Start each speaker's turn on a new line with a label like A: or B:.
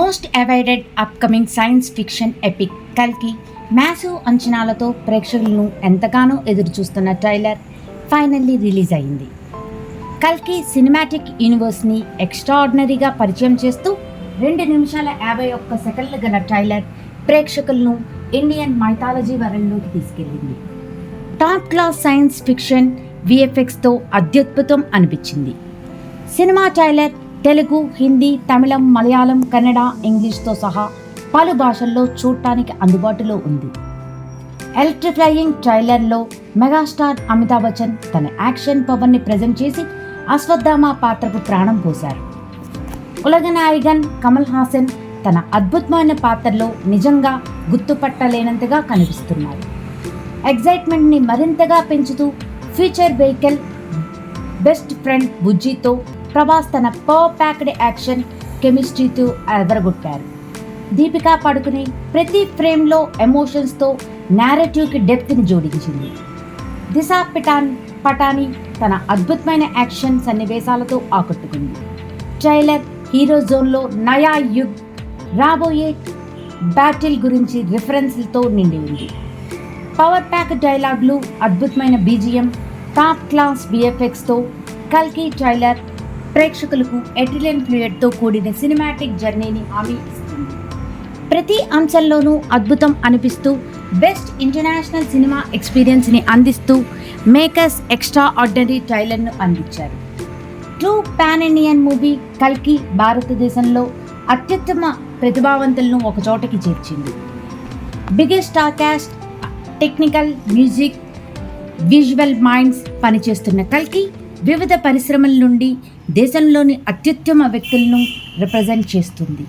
A: Most awaited upcoming science fiction epic కల్కి massive అంచనాలతో ప్రేక్షకులను ఎంతగానో ఎదురుచూస్తున్న ట్రైలర్ ఫైనల్లీ రిలీజ్ అయింది. కల్కి సినిమాటిక్ యూనివర్స్ని ఎక్స్ట్రాడినరీగా పరిచయం చేస్తూ రెండు నిమిషాల యాభై ఒక్క సెకండ్లు గల ట్రైలర్ ప్రేక్షకులను ఇండియన్ మైథాలజీ వరల్డ్లోకి తీసుకెళ్ళింది. టాప్ క్లాస్ సైన్స్ ఫిక్షన్ విఎఫ్ఎక్స్తో అత్యద్భుతం అనిపించింది. సినిమా ట్రైలర్ తెలుగు హిందీ తమిళం మలయాళం కన్నడ ఇంగ్లీష్తో సహా పలు భాషల్లో చూడటానికి అందుబాటులో ఉంది. ఎలక్ట్రిఫ్లయింగ్ ట్రైలర్లో మెగాస్టార్ అమితాబ్ బచ్చన్ తన యాక్షన్ పవర్ని ప్రజెంట్ చేసి అశ్వత్థామ పాత్రకు ప్రాణం పోశారు. ఉలగనాయగన్ కమల్ హాసన్ తన అద్భుతమైన పాత్రలో నిజంగా గుర్తుపట్టలేనంతగా కనిపిస్తున్నారు. ఎగ్జైట్మెంట్ని మరింతగా పెంచుతూ ఫ్యూచర్ వెహికల్ బెస్ట్ ఫ్రెండ్ బుజ్జితో ప్రభాస్ తన పవర్ ప్యాక్డ్ యాక్షన్ కెమిస్ట్రీతో అదరగొట్టారు. దీపికా పడుకుని ప్రతి ఫ్రేమ్లో ఎమోషన్స్తో నేరేటివ్కి డెప్త్ని జోడించింది. దిశా పిటాన్ పటాని తన అద్భుతమైన యాక్షన్ సన్నివేశాలతో ఆకట్టుకుంది. ట్రైలర్ హీరో జోన్లో నయా యుగ్ రాబోయే బ్యాటిల్ గురించి రిఫరెన్స్లతో నిండి ఉంది. పవర్ ప్యాక్ డైలాగ్లు అద్భుతమైన బీజిఎం టాప్ క్లాస్ విఎఫ్ఎక్స్తో కల్కి ట్రైలర్ ప్రేక్షకులకు ఎట్రిలియన్ ఫ్లూయడ్తో కూడిన సినిమాటిక్ జర్నీని హామీ ఇస్తుంది. ప్రతి అంశంలోనూ అద్భుతం అనిపిస్తూ బెస్ట్ ఇంటర్నేషనల్ సినిమా ఎక్స్పీరియన్స్ని అందిస్తూ మేకర్స్ ఎక్స్ట్రా ఆర్డినరీ ట్రైలర్ను అందించారు. ట్రూ పాన్ ఇండియన్ మూవీ కల్కి భారతదేశంలో అత్యుత్తమ ప్రతిభావంతులను ఒకచోటకి చేర్చింది. Biggest star technical music visual minds పనిచేస్తున్న కల్కి వివిధ పరిశ్రమల నుండి దేశంలోని అత్యుత్తమ వ్యక్తులను రిప్రజెంట్ చేస్తుంది.